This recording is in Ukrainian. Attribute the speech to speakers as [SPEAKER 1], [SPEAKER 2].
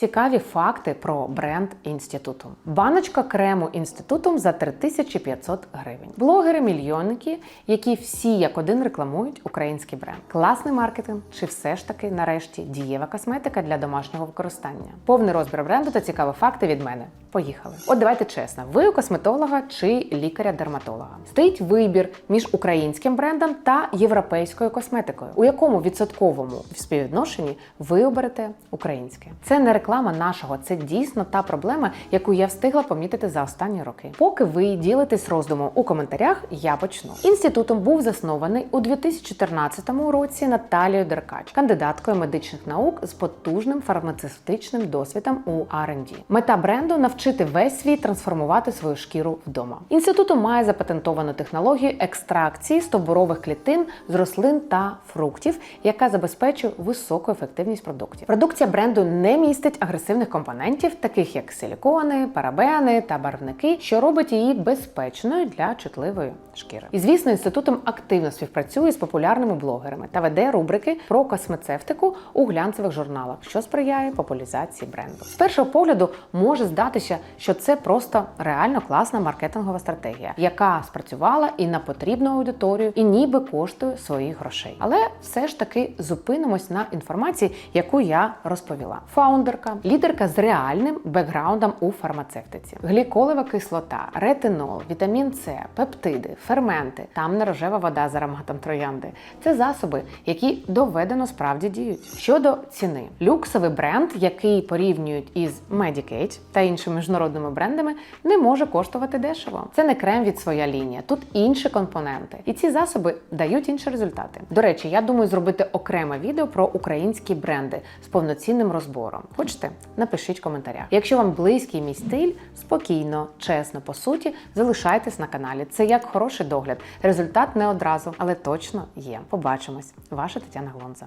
[SPEAKER 1] Цікаві факти про бренд інституту. Баночка крему інститутом за 3500 гривень. Блогери-мільйонники, які всі як один рекламують український бренд. Класний маркетинг чи все ж таки нарешті дієва косметика для домашнього використання. Повний розбір бренду та цікаві факти від мене. Поїхали. От давайте чесно, ви у косметолога чи лікаря-дерматолога. Стоїть вибір між українським брендом та європейською косметикою, у якому відсотковому співвідношенні ви оберете українське. Це не реклама нашого, це дійсно та проблема, яку я встигла помітити за останні роки. Поки ви ділитесь роздумом у коментарях, я почну. Інститутом був заснований у 2014 році Наталією Деркач, кандидаткою медичних наук з потужним фармацевтичним досвідом у R&D. Мета бренду навчити весь світ трансформувати свою шкіру вдома. Інституту має запатентовану технологію екстракції стовбурових клітин з рослин та фруктів, яка забезпечує високу ефективність продуктів. Продукція бренду не містить агресивних компонентів, таких як силікони, парабени та барвники, що робить її безпечною для чутливої шкіри. І звісно, інститутом активно співпрацює з популярними блогерами та веде рубрики про космецевтику у глянцевих журналах, що сприяє популяризації бренду. З першого погляду може здатися, що це просто реально класна маркетингова стратегія, яка спрацювала і на потрібну аудиторію, і ніби коштує своїх грошей. Але все ж таки зупинимось на інформації, яку я розповіла. Фаундерка, лідерка з реальним бекграундом у фармацевтиці, гліколева кислота, ретинол, вітамін С, пептиди, ферменти, тамна рожева вода з ароматом троянди. Це засоби, які доведено справді діють. Щодо ціни, люксовий бренд, який порівнюють із Medicaid та іншими міжнародними брендами, не може коштувати дешево. Це не крем від своя лінія, тут інші компоненти. І ці засоби дають інші результати. До речі, я думаю зробити окреме відео про українські бренди з повноцінним розбором. Хочете? Напишіть в коментарях. Якщо вам близький мій стиль, спокійно, чесно, по суті, залишайтесь на каналі. Це як хороший догляд. Результат не одразу, але точно є. Побачимось. Ваша Тетяна Глонза.